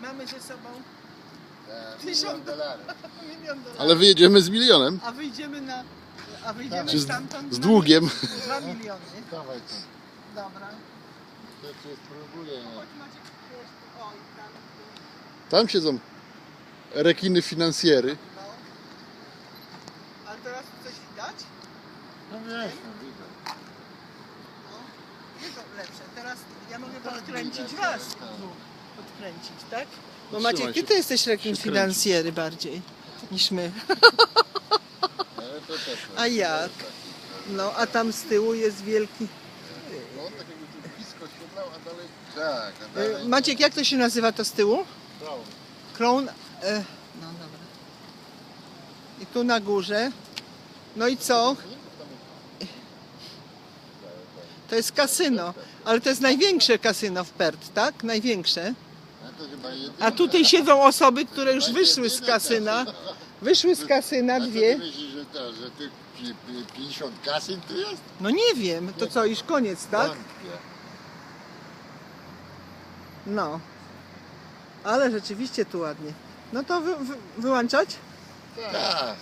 Mamy ze sobą Tak, Tysiąc milion dolarów. milion dolarów. Ale wyjedziemy z milionem. A wyjdziemy na... A wyjdziemy Czy z, stamtąd z na długiem. Dwa miliony. Dawaj tam. Dobra. To cię spróbuję. Chodź Maciek, wiesz, oj, tam, siedzą rekiny finansjery. no. A teraz coś widać? No wiesz, no widzę. No. Lepsze. Teraz ja mogę podkręcić was. tak, tak. Tu. Podkręcić, tak? Bo Trzymaj Maciek, ty się. to jesteś Się kręci. finansjery bardziej niż my. Ale to też. A jak? No, a tam z tyłu jest wielki... No on tak jakby tu blisko świetlał, a dalej... Tak, a E, dalej... Maciek, jak to się nazywa to z tyłu? Brown. Crown. E, no dobra. I tu na górze. No i co? To jest kasyno. Ale to jest największe kasyno w Perth, tak? Największe. A tutaj siedzą osoby, które już wyszły z kasyna. Wyszły z kasyna dwie. myślisz, że to, że ty pi- pi- 50 kasyn tu jest? No nie wiem, to co, już koniec, tak? Wątpię. No. Ale rzeczywiście tu ładnie. No to wy, wy, wyłączać? Tak.